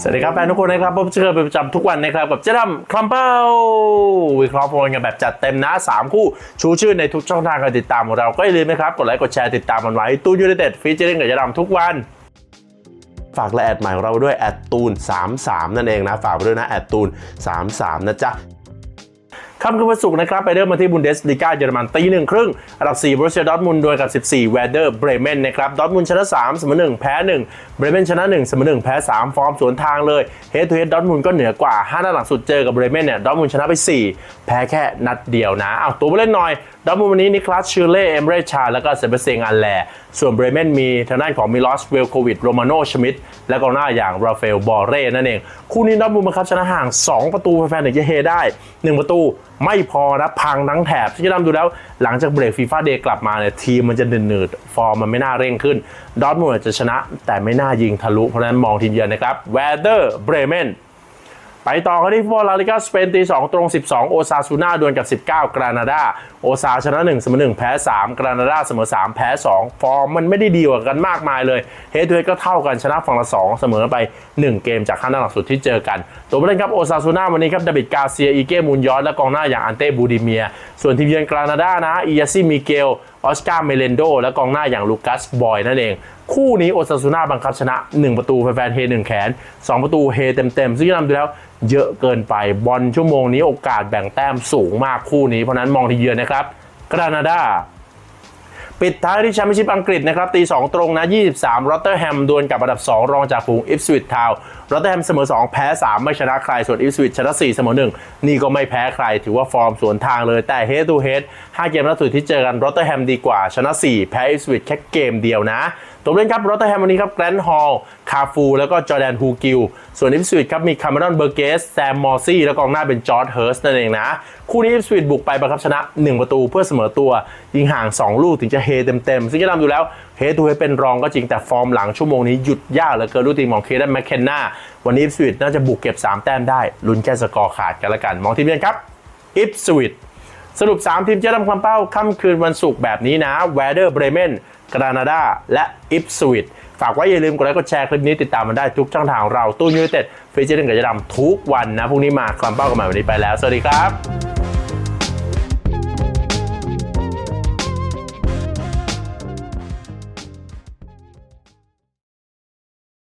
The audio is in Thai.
สวัสดีครับแฟนทุกคนนะครับพบเจอเป็นประจำทุกวันนะครับกับเจ๊ดำคลัมเป้าวิเคราะห์พลกันแบบจัดเต็มนะ 3 คู่ชูชื่อในทุกช่องทางการติดตามของเราก็อย่าลืมนะครับกดไลค์กดแชร์ติดตามมันไว้ตูนยูไนเต็ดฟีเจอริ่งกับเจ๊ดำทุกวันฝากและแอดใหม่ของเราด้วยแอดตูน33นั่นเองนะฝากไปด้วยนะแอดตูน33นะจ๊ะ ค่ำคืนวันศุกร์นะครับไปเริ่มมาที่บุนเดสลีกาเยอรมันตีหนึ่งครึ่งอันดับ4บรูเซียดอทมุนด์ดวลกับ 14แวเดอร์เบรเมนนะครับดอทมุนชนะ3เสมอ1แพ้1เบรเมนชนะ1เสมอ1แพ้ 3 ฟอร์มสวนทางเลยเฮดทูเฮดดอทมุนก็เหนือกว่า5นัดหลังสุดเจอกับเบรเมนเนี่ยดอทมุนชนะไป 4 แพ้แค่นัดเดียวนะเอาตัวผู้เล่นหน่อยดอทมุนวันนี้นิคลัสชิเล่เอมเรชาแล้วก็เซเบสเซงอันแลส่วนเบรเมนมีทางด้านของมิลอสเวลโควิดโรมาโนชมิดและกองหน้าอย่างราฟาเอลบอเร่นั่นเองคู่นี้ดอทมุนบังคับชนะห่าง 2 ประตูแฟนๆถึงจะเฮได้ 1 ประตูไม่พอนะพังทั้งแถบที่จะนำดูแล้วหลังจากเบรกฟีฟ่าเดย์กลับมาเนี่ยทีมมันจะหนืดๆฟอร์มมันไม่น่าเร่งขึ้น ดอทมูนอาจจะชนะ แต่ไม่น่ายิงทะลุ เพราะฉะนั้นมองทีมเยือนนะครับแวเดอร์เบรเมน ไปต่อกันที่ฟุตบอลลาลิกาสเปนตี2ตรง 12 โอซาซูน่าดวลกับ 19 กรานาดา โอซาชนะ1เสมอ1แพ้ 3 กรานาดาเสมอ 3 แพ้ 2 ฟอร์มมันไม่ได้ดีกว่ากันมากมายเลย เฮดทูเฮดก็เท่ากันชนะฝั่งละ 2 เสมอไป 1 เกมจากข้นหลักสุดที่เจอกัน ตัวผู้เล่นครับโอซาซูน่าวันนี้ครับดาบิดกาเซีย อีเก้มูนยอสและกองหน้าอย่างอันเต้บูดิเมีย ส่วนทีมเยือนกรานาดานะอียาซิมิเกลออสการ์เมเลนโดและกองหน้าอย่างลูคัสบอยนั่นเอง คู่นี้โอซาซูน่าบังคับชนะ 1 ประตูแฟนๆเฮหนึ่งแขน 2 ประตูเฮเต็มๆ ซึ่งนำดูแล้วเยอะเกินไปบอลชั่วโมงนี้โอกาสแบ่งแต้มสูงมากคู่นี้เพราะนั้นมองทีเยือนนะครับกรานาดาปิดท้ายที่แชมเปี้ยนชิพอังกฤษนะครับตี 2 ตรงนะ 23รอตเตอร์แฮมดวลกับอันดับ 2 รองจากฝูงอิฟสวิตทาวรอตเตอร์แฮมเสมอ 2 แพ้ 3 ไม่ชนะใคร ส่วนอิฟสวิตชนะ 4 เสมอ 1 นี่ก็ไม่แพ้ใคร ถือว่าฟอร์มสวนทางเลยแต่เฮด to เฮด5เกมล่าสุดที่เจอกันรอตเตอร์แฮมดีกว่าชนะ 4 แพ้อิฟสวิตแค่เกมเดียวนะ ตัวเล่นครับโรตเตอร์แฮมวันนี้ครับแกรนด์ฮอลคาฟู แล้วก็จอแดนฮูกิล ส่วนอิฟสวิตครับมีคาร์เมรอนเบอร์เกสแซมมอร์ซี่ และกองหน้าเป็นจอร์ดเฮิร์สนั่นเองนะ คู่นี้อิฟสวิตบุกไปบังคับชนะ 1 ประตูเพื่อเสมอตัว ยิงห่าง 2 ลูกถึงจะเฮเต็มๆ ซึ่งจะนำดูแล้วเฮทูเฮเป็นรองก็จริงแต่ฟอร์มหลังชั่วโมงนี้หยุดยากเหลือเกินลูกทีมของเคดันแมคเคนนาวันนี้อิฟสวิตน่าจะบุกเก็บ 3 แต้มได้ลุ้นแค่สกอร์ขาดกันละกันมองทีมเยือนครับอิฟสวิต สรุป 3 ทีมเจะทำความเป้าค่ำคืนวันศุกร์แบบนี้นะแวเดอร์เบรเมนกรานาดาและอิฟสวิตฝากไว้อย่าลืมกดไลค์กดแชร์คลิปนี้ติดตามมันได้ทุกช่องทางเราตู้ยูเนเต็ดฟีเจอร์หนึ่งกับจะดำทุกวันนะพรุ่งนี้มาความเป้ากันใหม่วันนี้ไปแล้ว สวัสดีครับ